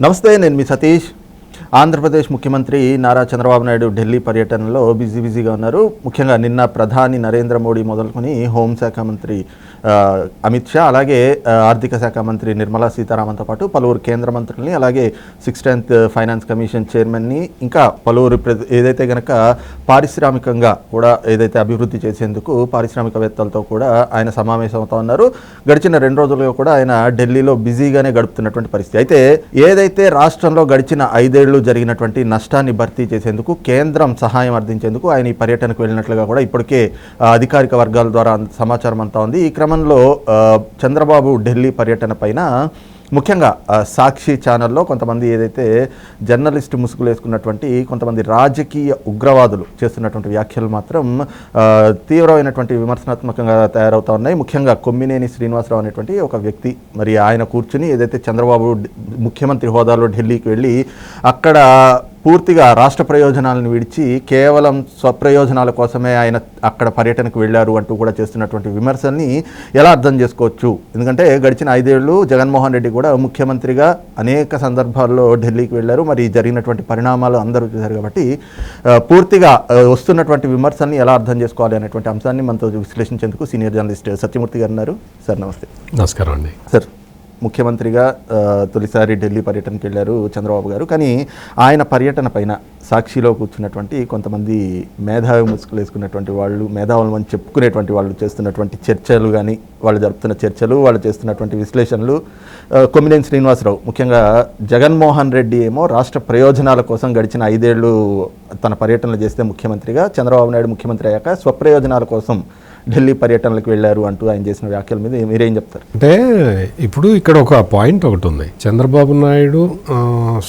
నమస్తే నేను మీ సతీష్. ఆంధ్రప్రదేశ్ ముఖ్యమంత్రి నారా చంద్రబాబు నాయుడు ఢిల్లీ పర్యటనలో బిజీ బిజీగా ఉన్నారు. ముఖ్యంగా నిన్న ప్రధాని నరేంద్ర మోడీ మొదలుకొని హోంశాఖ మంత్రి అమిత్ షా అలాగే ఆర్థిక శాఖ మంత్రి నిర్మలా సీతారామన్తో పాటు పలువురు కేంద్ర మంత్రుల్ని అలాగే సిక్స్టీన్త్ ఫైనాన్స్ కమిషన్ చైర్మన్ని ఇంకా పలువురు ప్ర- ఏదైతే గనక పారిశ్రామికంగా కూడా ఏదైతే అభివృద్ధి చేసేందుకు పారిశ్రామికవేత్తలతో కూడా ఆయన సమావేశం అవుతా ఉన్నారు. గడిచిన రెండు రోజులుగా కూడా ఆయన ఢిల్లీలో బిజీగానే గడుపుతున్నటువంటి పరిస్థితి. అయితే ఏదైతే రాష్ట్రంలో గడిచిన ఐదేళ్ళు జరిగినటువంటి నష్టాన్ని భర్తీ చేసేందుకు కేంద్రం సహాయం అర్థించేందుకు ఆయన ఈ పర్యటనకు వెళ్ళినట్లుగా కూడా ఇప్పటికే అధికారిక వర్గాల ద్వారా సమాచారం అంతా ఉంది. ఈ క్రమం క్రమంలో చంద్రబాబు ఢిల్లీ పర్యటన పైన ముఖ్యంగా సాక్షి ఛానల్లో కొంతమంది ఏదైతే జర్నలిస్ట్ ముసుగులు వేసుకున్నటువంటి కొంతమంది రాజకీయ ఉగ్రవాదులు చేస్తున్నటువంటి వ్యాఖ్యలు మాత్రం తీవ్రమైనటువంటి విమర్శనాత్మకంగా తయారవుతా ఉన్నాయి. ముఖ్యంగా కొమ్మినేని శ్రీనివాసరావు అనేటువంటి ఒక వ్యక్తి మరి ఆయన కూర్చుని ఏదైతే చంద్రబాబు ముఖ్యమంత్రి హోదాలో ఢిల్లీకి వెళ్ళి అక్కడ పూర్తిగా రాష్ట్ర ప్రయోజనాలను విడిచి కేవలం స్వప్రయోజనాల కోసమే ఆయన అక్కడ పర్యటనకు వెళ్ళారు అంటూ కూడా చేస్తున్నటువంటి విమర్శల్ని ఎలా అర్థం చేసుకోవచ్చు? ఎందుకంటే గడిచిన ఐదేళ్ళు జగన్మోహన్ రెడ్డి కూడా ముఖ్యమంత్రిగా అనేక సందర్భాల్లో ఢిల్లీకి వెళ్ళారు. మరి జరిగినటువంటి పరిణామాలు అందరూ చూశారు కాబట్టి పూర్తిగా వస్తున్నటువంటి విమర్శల్ని ఎలా అర్థం చేసుకోవాలి అనేటువంటి అంశాన్ని మనతో విశ్లేషించేందుకు సీనియర్ జర్నలిస్ట్ సత్యమూర్తి గారు ఉన్నారు. సార్ నమస్తే. నమస్కారం అండి. సార్ ముఖ్యమంత్రిగా తొలిసారి ఢిల్లీ పర్యటనకి వెళ్ళారు చంద్రబాబు గారు. కానీ ఆయన పర్యటన పైన సాక్షిలో కూర్చున్నటువంటి కొంతమంది మేధావి ముసుగులు వేసుకున్నటువంటి వాళ్ళు మేధావులు అని చెప్పుకునేటువంటి వాళ్ళు చేస్తున్నటువంటి చర్చలు కానీ వాళ్ళు జరుపుతున్న చర్చలు వాళ్ళు చేస్తున్నటువంటి విశ్లేషణలు ఆ, కొమ్మినేని శ్రీనివాసరావు. ముఖ్యంగా జగన్మోహన్ రెడ్డి ఏమో రాష్ట్ర ప్రయోజనాల కోసం గడిచిన ఐదేళ్ళు తన పర్యటనలు చేస్తే ముఖ్యమంత్రిగా చంద్రబాబు నాయుడు ముఖ్యమంత్రి అయ్యాక స్వప్రయోజనాల కోసం ఢిల్లీ పర్యటనలకు వెళ్ళారు అంటూ ఆయన చేసిన వ్యాఖ్యల మీద మీరేం చెప్తారు? అంటే ఇప్పుడు ఇక్కడ ఒక పాయింట్ ఒకటి ఉంది. చంద్రబాబు నాయుడు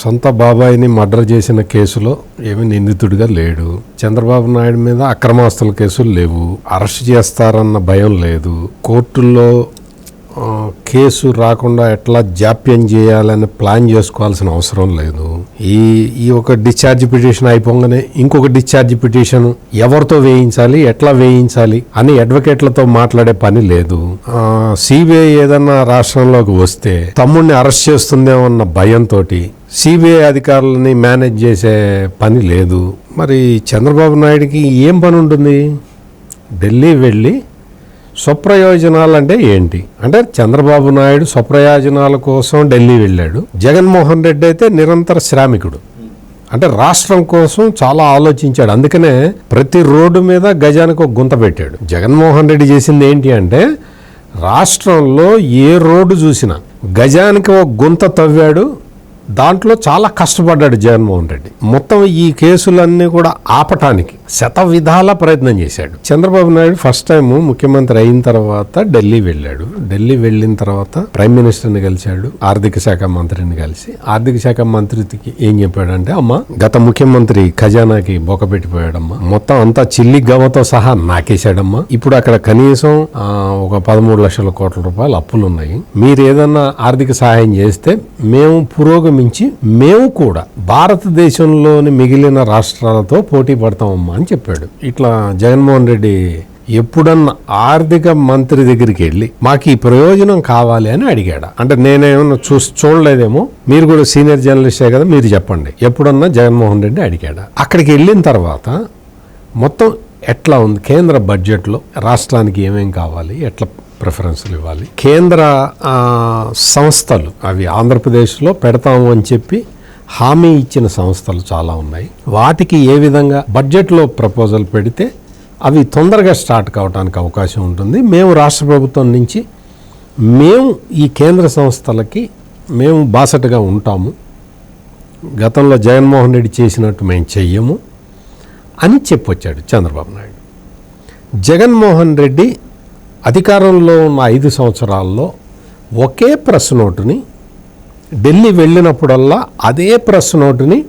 సొంత బాబాయిని మర్డర్ చేసిన కేసులో ఏమీ నిందితుడిగా లేడు. చంద్రబాబు నాయుడు మీద అక్రమాస్తుల కేసులు లేవు. అరెస్ట్ చేస్తారన్న భయం లేదు. కోర్టుల్లో కేసు రాకుండా ఎట్లా జాప్యం చేయాలని ప్లాన్ చేసుకోవాల్సిన అవసరం లేదు. ఈ ఈ ఒక డిశ్చార్జ్ పిటిషన్ అయిపోగానే ఇంకొక డిశ్చార్జ్ పిటిషన్ ఎవరితో వేయించాలి ఎట్లా వేయించాలి అని అడ్వకేట్లతో మాట్లాడే పని లేదు. సిబిఐ ఏదన్నా రాష్ట్రంలోకి వస్తే తమ్ముడిని అరెస్ట్ చేస్తుందేమో అన్న భయంతో సిబిఐ అధికారులని మేనేజ్ చేసే పని లేదు. మరి చంద్రబాబు నాయుడికి ఏం పని ఉంటుంది? ఢిల్లీ వెళ్ళి స్వప్రయోజనాలు అంటే ఏంటి? అంటే చంద్రబాబు నాయుడు స్వప్రయోజనాల కోసం ఢిల్లీ వెళ్ళాడు. జగన్మోహన్ రెడ్డి అయితే నిరంతర శ్రామికుడు. అంటే రాష్ట్రం కోసం చాలా ఆలోచించాడు. అందుకనే ప్రతి రోడ్డు మీద గజానికి ఒక గుంత పెట్టాడు. జగన్మోహన్ రెడ్డి చేసింది ఏంటి అంటే రాష్ట్రంలో ఏ రోడ్డు చూసినా గజానికి ఒక గుంత తవ్వాడు దాంట్లో చాలా కష్టపడ్డాడు జగన్మోహన్ రెడ్డి. మొత్తం ఈ కేసులన్నీ కూడా ఆపటానికి శత విధాల ప్రయత్నం చేశాడు. చంద్రబాబు నాయుడు ఫస్ట్ టైం ముఖ్యమంత్రి అయిన తర్వాత ఢిల్లీ వెళ్ళాడు. ఢిల్లీ వెళ్ళిన తర్వాత ప్రైమ్ మినిస్టర్ని కలిశాడు ఆర్థిక శాఖ మంత్రిని కలిసి. ఆర్థిక శాఖ మంత్రికి ఏం చెప్పాడంటే అమ్మ గత ముఖ్యమంత్రి ఖజానాకి బొకపెట్టిపోయాడమ్మా. మొత్తం అంతా చిల్లి గవ్వతో సహా నాకేశాడమ్మా. ఇప్పుడు అక్కడ కనీసం ఒక పదమూడు లక్షల కోట్ల రూపాయలు అప్పులు ఉన్నాయి మీరు ఏదన్నా ఆర్థిక సహాయం చేస్తే మేము పురోగమించి మేము కూడా భారతదేశంలోని మిగిలిన రాష్ట్రాలతో పోటీ పడతామమ్మా అని చెప్పాడు. ఇట్లా జగన్మోహన్ రెడ్డి ఎప్పుడన్నా ఆర్థిక మంత్రి దగ్గరికి వెళ్ళి మాకు ఈ ప్రయోజనం కావాలి అని అడిగాడు? అంటే నేనేమన్నా చూ చూడలేదేమో? మీరు కూడా సీనియర్ జర్నలిస్టే కదా మీరు చెప్పండి. ఎప్పుడన్నా జగన్మోహన్ రెడ్డి అడిగాడు? అక్కడికి వెళ్ళిన తర్వాత మొత్తం ఎట్లా ఉంది? కేంద్ర బడ్జెట్లో రాష్ట్రానికి ఏమేం కావాలి? ఎట్లా ప్రిఫరెన్స్లు ఇవ్వాలి. కేంద్ర సంస్థలు అవి ఆంధ్రప్రదేశ్లో పెడతాము అని చెప్పి హామీ ఇచ్చిన సంస్థలు చాలా ఉన్నాయి. వాటికి ఏ విధంగా బడ్జెట్లో ప్రపోజల్ పెడితే అవి తొందరగా స్టార్ట్ కావడానికి అవకాశం ఉంటుంది. మేము రాష్ట్ర ప్రభుత్వం నుంచి మేము ఈ కేంద్ర సంస్థలకి మేము బాసటగా ఉంటాము. గతంలో జగన్మోహన్ రెడ్డి చేసినట్టు మేము చెయ్యము అని చెప్పొచ్చాడు చంద్రబాబు నాయుడు. జగన్మోహన్ రెడ్డి అధికారంలో ఉన్న ఐదు సంవత్సరాల్లో ఒకే ప్రెస్ నోటుని ఢిల్లీ వెళ్ళినప్పుడల్లా అదే ప్రెస్ నోటుని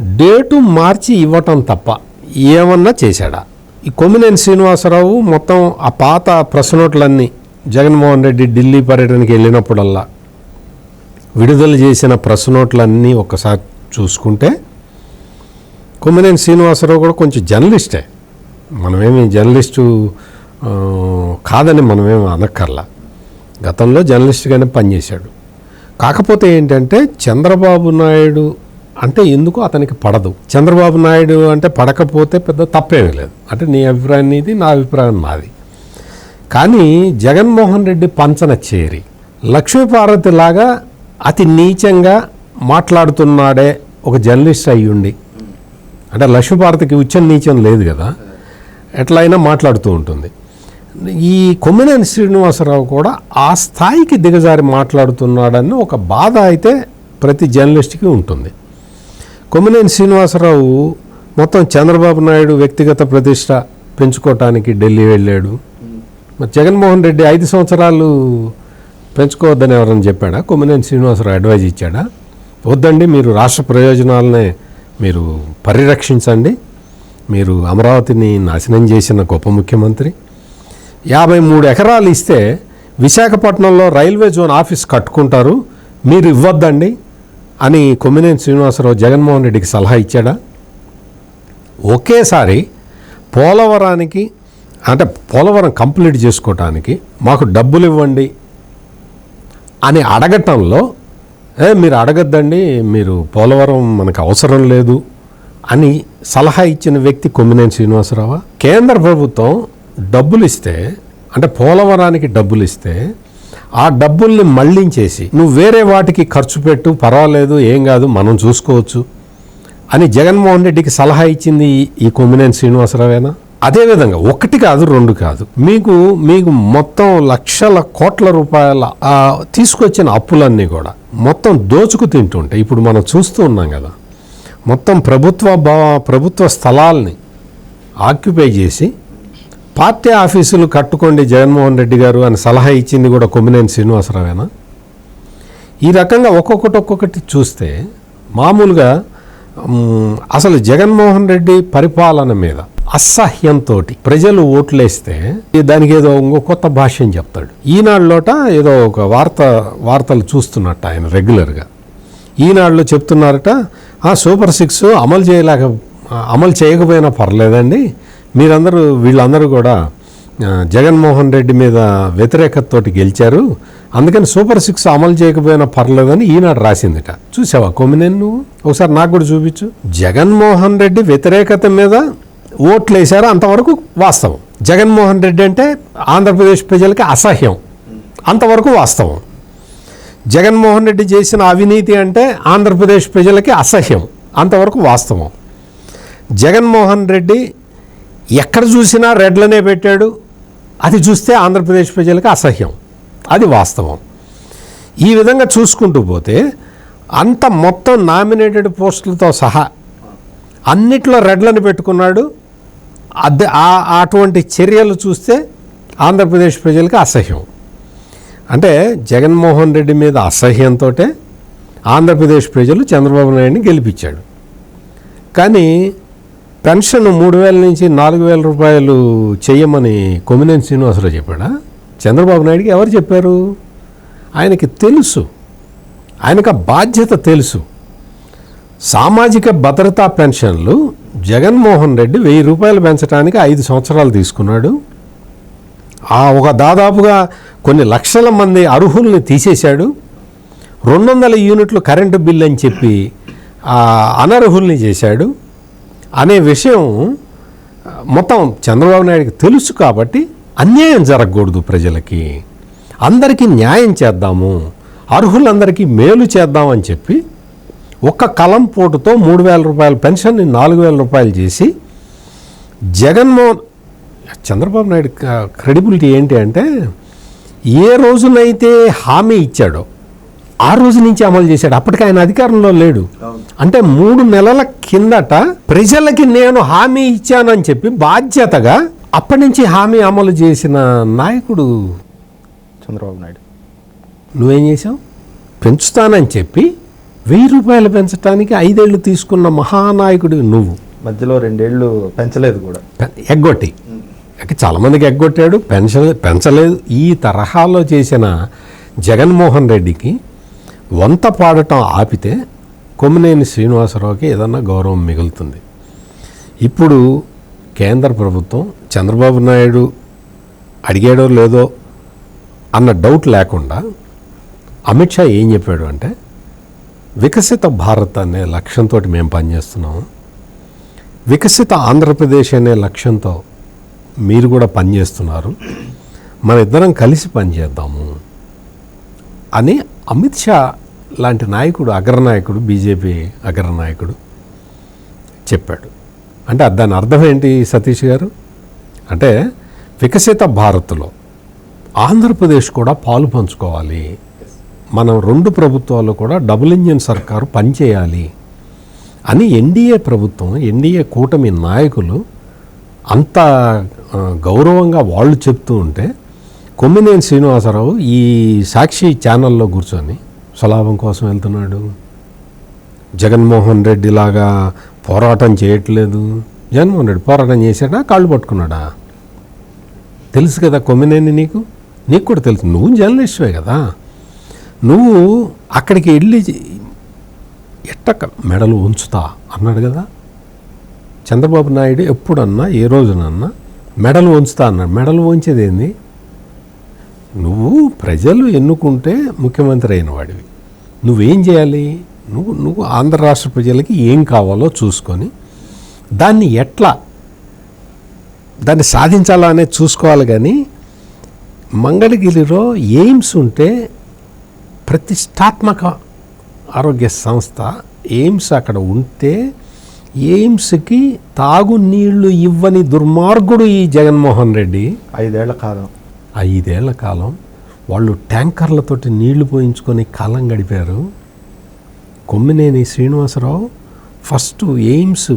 డేటు మార్చి ఇవ్వటం తప్ప ఏమన్నా చేశాడా? ఈ కొమ్మినేని శ్రీనివాసరావు మొత్తం ఆ పాత ప్రెస్ నోట్లన్నీ జగన్మోహన్ రెడ్డి ఢిల్లీ పర్యటనకి వెళ్ళినప్పుడల్లా విడుదల చేసిన ప్రెస్ నోట్లన్నీ ఒకసారి చూసుకుంటే కొమ్మినేని శ్రీనివాసరావు కూడా కొంచెం జర్నలిస్టే. మనమేమి జర్నలిస్టు కాదని మనమేం అనక్కర్లా. గతంలో జర్నలిస్ట్గానే పనిచేశాడు. కాకపోతే ఏంటంటే చంద్రబాబు నాయుడు అంటే ఎందుకు అతనికి పడదు? చంద్రబాబు నాయుడు అంటే పడకపోతే పెద్ద తప్పేమీ లేదు. అంటే నీ అభిప్రాయం నీది నా అభిప్రాయం నాది. కానీ జగన్మోహన్ రెడ్డి పంచన చేరి లక్ష్మీపార్వతి లాగా అతి నీచంగా మాట్లాడుతున్నాడే ఒక జర్నలిస్ట్ అయ్యుండి. అంటే లక్ష్మీపార్వతికి ఉచ్చ నీచం లేదు కదా? ఎట్లయినా మాట్లాడుతూ ఉంటుంది. ఈ కొమ్మినేని శ్రీనివాసరావు కూడా ఆ స్థాయికి దిగజారి మాట్లాడుతున్నాడని ఒక బాధ అయితే ప్రతి జర్నలిస్ట్కి ఉంటుంది. కొమ్మినేని శ్రీనివాసరావు మొత్తం చంద్రబాబు నాయుడు వ్యక్తిగత ప్రతిష్ట పెంచుకోవటానికి ఢిల్లీ వెళ్ళాడు. మరి జగన్మోహన్ రెడ్డి ఐదు సంవత్సరాలు పెంచుకోవద్దని ఎవరైనా చెప్పాడా? కొమ్మినేని శ్రీనివాసరావు అడ్వైజ్ ఇచ్చాడా? వద్దండి మీరు రాష్ట్ర ప్రయోజనాలనే మీరు పరిరక్షించండి. మీరు అమరావతిని నాశనం చేసిన గొప్ప ముఖ్యమంత్రి. యాభై మూడు ఎకరాలు ఇస్తే విశాఖపట్నంలో రైల్వే జోన్ ఆఫీస్ కట్టుకుంటారు. మీరు ఇవ్వద్దండి అని కొమ్మినేని శ్రీనివాసరావు జగన్మోహన్ రెడ్డికి సలహా ఇచ్చాడా? ఒకేసారి పోలవరానికి అంటే పోలవరం కంప్లీట్ చేసుకోవటానికి మాకు డబ్బులు ఇవ్వండి అని అడగటంలో ఏ మీరు అడగద్దండి మీరు పోలవరం మనకు అవసరం లేదు అని సలహా ఇచ్చిన వ్యక్తి కొమ్మినేని శ్రీనివాసరావు? కేంద్ర ప్రభుత్వం డబ్బులు ఇస్తే అంటే పోలవరానికి డబ్బులు ఇస్తే ఆ డబ్బుల్ని మళ్ళించేసి నువ్వు వేరే వాటికి ఖర్చు పెట్టు పర్వాలేదు ఏం కాదు మనం చూసుకోవచ్చు అని జగన్మోహన్ రెడ్డికి సలహా ఇచ్చింది ఈ- కొమ్మినేని శ్రీనివాసరావేనా? అదేవిధంగా ఒకటి కాదు రెండు కాదు. మీకు మీకు మొత్తం లక్షల కోట్ల రూపాయల తీసుకొచ్చిన అప్పులన్నీ కూడా మొత్తం దోచుకు తింటుంటే ఇప్పుడు మనం చూస్తూ ఉన్నాం కదా మొత్తం ప్రభుత్వ ప్రభుత్వ స్థలాల్ని ఆక్యుపై చేసి పార్టీ ఆఫీసులు కట్టుకోండి జగన్మోహన్ రెడ్డి గారు అని సలహా ఇచ్చింది కూడా కొమ్మినేని శ్రీనివాసరావేనా? ఈ రకంగా ఒక్కొక్కటి ఒక్కొక్కటి చూస్తే మామూలుగా అసలు జగన్మోహన్ రెడ్డి పరిపాలన మీద అసహ్యంతో ప్రజలు ఓట్లేస్తే దానికి ఏదో ఇంకో కొత్త భాష్యం చెప్తాడు. ఈనాడులోట ఏదో ఒక వార్త వార్తలు చూస్తున్నట్ట ఆయన రెగ్యులర్గా. ఈనాడులో చెప్తున్నారట ఆ సూపర్ సిక్స్ అమలు చేయలేక అమలు చేయకపోయినా పర్లేదండి మీరందరూ వీళ్ళందరూ కూడా జగన్మోహన్ రెడ్డి మీద వ్యతిరేకతతోటి గెలిచారు. అందుకని సూపర్ సిక్స్ అమలు చేయకపోయినా పర్లేదని ఈనాడు రాసిందిట. చూసావా కొమ్మినేని నువ్వు? ఒకసారి నాకు కూడా చూపించు. జగన్మోహన్ రెడ్డి వ్యతిరేకత మీద ఓట్లు వేశారు అంతవరకు వాస్తవం. జగన్మోహన్ రెడ్డి అంటే ఆంధ్రప్రదేశ్ ప్రజలకి అసహ్యం. అంతవరకు వాస్తవం. జగన్మోహన్ రెడ్డి చేసిన అవినీతి అంటే ఆంధ్రప్రదేశ్ ప్రజలకి అసహ్యం. అంతవరకు వాస్తవం. జగన్మోహన్ రెడ్డి ఎక్కడ చూసినా రెడ్లనే పెట్టాడు. అది చూస్తే ఆంధ్రప్రదేశ్ ప్రజలకు అసహ్యం. అది వాస్తవం. ఈ విధంగా చూసుకుంటూ పోతే అంత మొత్తం నామినేటెడ్ పోస్టులతో సహా అన్నిట్లో రెడ్లను పెట్టుకున్నాడు. అద్దె అటువంటి చర్యలు చూస్తే ఆంధ్రప్రదేశ్ ప్రజలకు అసహ్యం. అంటే జగన్మోహన్ రెడ్డి మీద అసహ్యంతో ఆంధ్రప్రదేశ్ ప్రజలు చంద్రబాబు నాయుడిని గెలిపించాడు. కానీ పెన్షన్ మూడు వేల నుంచి నాలుగు వేల రూపాయలు చేయమని కొమినేని శ్రీనివాసరావు చెప్పాడా? చంద్రబాబు నాయుడుకి ఎవరు చెప్పారు? ఆయనకి తెలుసు. ఆయనకు బాధ్యత తెలుసు. సామాజిక భద్రతా పెన్షన్లు జగన్మోహన్ రెడ్డి వెయ్యి రూపాయలు పెంచడానికి ఐదు సంవత్సరాలు తీసుకున్నాడు. ఆ ఒక దాదాపుగా కొన్ని లక్షల మంది అర్హుల్ని తీసేశాడు. రెండు వందల యూనిట్లు కరెంటు బిల్ అని చెప్పి అనర్హుల్ని చేశాడు. అనే విషయం మొత్తం చంద్రబాబు నాయుడికి తెలుసు కాబట్టి అన్యాయం జరగకూడదు ప్రజలకి. అందరికీ న్యాయం చేద్దాము అర్హులందరికీ మేలు చేద్దామని చెప్పి ఒక్క కలం పోటుతో మూడు వేల రూపాయల పెన్షన్ని నాలుగు వేల రూపాయలు చేసి జగన్మోహన్ చంద్రబాబు నాయుడు క్రెడిబిలిటీ ఏంటి అంటే ఏ రోజునైతే హామీ ఇచ్చాడో ఆ రోజు నుంచి అమలు చేశాడు. అప్పటికి ఆయన అధికారంలో లేడు. అంటే మూడు నెలల కిందట ప్రజలకి నేను హామీ ఇచ్చానని చెప్పి బాధ్యతగా అప్పటి నుంచి హామీ అమలు చేసిన నాయకుడు చంద్రబాబు నాయుడు. నువ్వేం చేసావు పెంచుతానని చెప్పి వెయ్యి రూపాయలు పెంచడానికి ఐదేళ్ళు తీసుకున్న మహానాయకుడు నువ్వు. మధ్యలో రెండేళ్ళు పెంచలేదు కూడా. ఎగ్గొట్టి. చాలామందికి ఎగ్గొట్టాడు పెన్షన్ పెంచలేదు. ఈ తరహాలో చేసిన జగన్మోహన్ రెడ్డికి వంత పాడటం ఆపితే కొమ్మినేని శ్రీనివాసరావుకి ఏదన్నా గౌరవం మిగులుతుంది. ఇప్పుడు కేంద్ర ప్రభుత్వం చంద్రబాబు నాయుడు అడిగాడో లేదో అన్న డౌట్ లేకుండా అమిత్ షా ఏం చెప్పాడు అంటే వికసిత భారత్ అనే లక్ష్యంతో మేము పనిచేస్తున్నాము వికసిత ఆంధ్రప్రదేశ్ అనే లక్ష్యంతో మీరు కూడా పనిచేస్తున్నారు. మన ఇద్దరం కలిసి పనిచేద్దాము అని అమిత్ షా లాంటి నాయకుడు అగ్రనాయకుడు బీజేపీ అగ్రనాయకుడు చెప్పాడు. అంటే దాని అర్థం ఏంటి సతీష్ గారు? అంటే వికసిత భారత్లో ఆంధ్రప్రదేశ్ కూడా పాలు పంచుకోవాలి. మనం రెండు ప్రభుత్వాలు కూడా డబుల్ ఇంజిన్ సర్కారు పనిచేయాలి అని ఎన్డీఏ ప్రభుత్వం ఎన్డీఏ కూటమి నాయకులు అంత గౌరవంగా వాళ్ళు చెప్తూ ఉంటే కొమ్మినేని శ్రీనివాసరావు ఈ సాక్షి ఛానల్లో కూర్చొని స్వలాభం కోసం వెళ్తున్నాడు. జగన్మోహన్ రెడ్డి లాగా పోరాటం చేయట్లేదు. జగన్మోహన్ రెడ్డి పోరాటం చేశాడా? కాళ్ళు పట్టుకున్నాడా? తెలుసు కదా కొమ్మినేని నీకు? నీకు కూడా తెలుసు. నువ్వు జర్నలిస్టువే కదా. నువ్వు అక్కడికి వెళ్ళి ఎట్టక మెడలు ఉంచుతా అన్నాడు కదా. చంద్రబాబు నాయుడు ఎప్పుడన్నా ఏ రోజునన్నా మెడలు ఉంచుతా అన్నాడు. మెడలు ఉంచేది ఏంది? నువ్వు ప్రజలు ఎన్నుకుంటే ముఖ్యమంత్రి అయిన వాడివి. నువ్వేం చేయాలి? నువ్వు నువ్వు ఆంధ్ర రాష్ట్ర ప్రజలకి ఏం కావాలో చూసుకొని దాన్ని ఎట్లా దాన్ని సాధించాలా అనేది చూసుకోవాలి కానీ మంగళగిరిలో ఎయిమ్స్ ఉంటే ప్రతిష్టాత్మక ఆరోగ్య సంస్థ ఎయిమ్స్ అక్కడ ఉంటే ఎయిమ్స్కి తాగునీళ్ళు ఇవ్వని దుర్మార్గుడు ఈ జగన్మోహన్ రెడ్డి. ఐదేళ్ళ కాలం. ఐదేళ్ళ కాలం వాళ్ళు ట్యాంకర్లతోటి నీళ్ళు పోయించుకొని కాలం గడిపారు. కొమ్మినేని శ్రీనివాసరావు ఫస్ట్ ఎయిమ్స్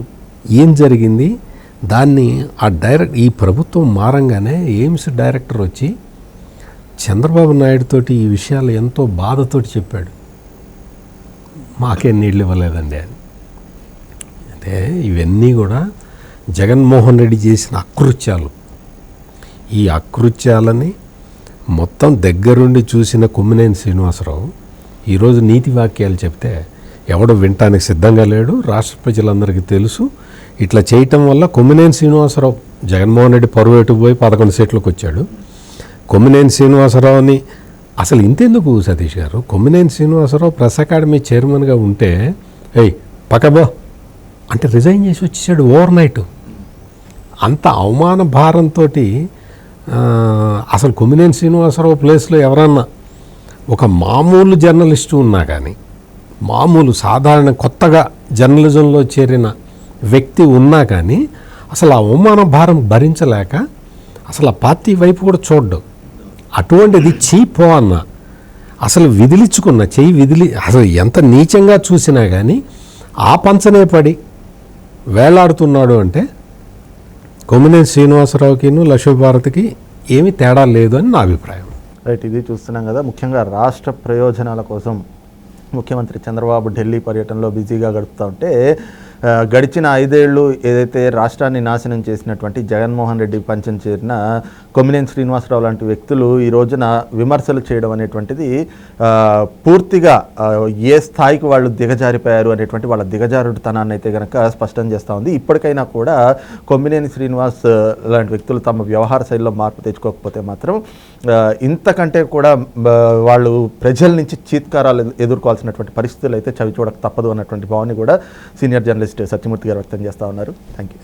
ఏం జరిగింది? దాన్ని ఆ డైరెక్ట్ ఈ ప్రభుత్వం మారంగానే ఎయిమ్స్ డైరెక్టర్ వచ్చి చంద్రబాబు నాయుడుతోటి ఈ విషయాలు ఎంతో బాధతోటి చెప్పాడు. మాకేం నీళ్ళు ఇవ్వలేదండి అని. అంటే ఇవన్నీ కూడా జగన్మోహన్ రెడ్డి చేసిన అకృత్యాలు. ఈ అకృత్యాలని మొత్తం దగ్గరుండి చూసిన కొమ్మినేని శ్రీనివాసరావు ఈరోజు నీతి వాక్యాలు చెప్తే ఎవడు వినటానికి సిద్ధంగా లేడు. రాష్ట్ర ప్రజలందరికీ తెలుసు. ఇట్లా చేయటం వల్ల కొమ్మినేని శ్రీనివాసరావు జగన్మోహన్ రెడ్డి పరువేటు పోయి పదకొండు సీట్లకు వచ్చాడు. కొమ్మినేని శ్రీనివాసరావుని అసలు ఇంతెందుకు సతీష్ గారు? కొమ్మినేని శ్రీనివాసరావు ప్రెస్ అకాడమీ చైర్మన్గా ఉంటే ఏయ్ పక్కబో అంటే రిజైన్ చేసి వచ్చేసాడు ఓవర్ నైట్. అంత అవమాన భారంతో అసలు కొమ్మినేని శ్రీనివాసరావు ప్లేస్లో ఎవరన్నా ఒక మామూలు జర్నలిస్టు ఉన్నా కానీ మామూలు సాధారణ కొత్తగా జర్నలిజంలో చేరిన వ్యక్తి ఉన్నా కానీ అసలు ఆ అవమాన భారం భరించలేక అసలు ఆ పార్టీ వైపు కూడా చూడ్డు. అటువంటిది చీపో అన్న అసలు విదిలించుకున్న చెయ్యి విదిలి అసలు ఎంత నీచంగా చూసినా కానీ ఆ పంచనే పడి వేలాడుతున్నాడు అంటే కొమ్మినేని శ్రీనివాసరావుకిను లక్ష్మీభారతికి ఏమీ తేడా లేదు అని నా అభిప్రాయం. రైట్ ఇది చూస్తున్నాం కదా. ముఖ్యంగా రాష్ట్ర ప్రయోజనాల కోసం ముఖ్యమంత్రి చంద్రబాబు ఢిల్లీ పర్యటనలో బిజీగా గడుపుతూ ఉంటే గడిచిన ఐదేళ్ళు ఏదైతే రాష్ట్రాన్ని నాశనం చేసినటువంటి జగన్మోహన్ రెడ్డి పంచం చేరిన కొమ్మినేని శ్రీనివాసరావు లాంటి వ్యక్తులు ఈ రోజున విమర్శలు చేయడం అనేటువంటిది పూర్తిగా ఏ స్థాయికి వాళ్ళు దిగజారిపోయారు అనేటువంటి వాళ్ళ దిగజారుడుతనాన్ని అయితే కనుక స్పష్టం చేస్తూ ఉంది. ఇప్పటికైనా కూడా కొమ్మినేని శ్రీనివాస్ లాంటి వ్యక్తులు తమ వ్యవహార శైలిలో మార్పు తెచ్చుకోకపోతే మాత్రం ఇంతకంటే కూడా వాళ్ళు ప్రజల నుంచి చీత్కారాలు ఎదుర్కోవాల్సినటువంటి పరిస్థితులు అయితే చవి చూడక తప్పదు అన్నటువంటి భావాన్ని కూడా సీనియర్ జర్నలిస్ట్ సత్యమూర్తి గారు వ్యక్తం చేస్తూ ఉన్నారు. Thank you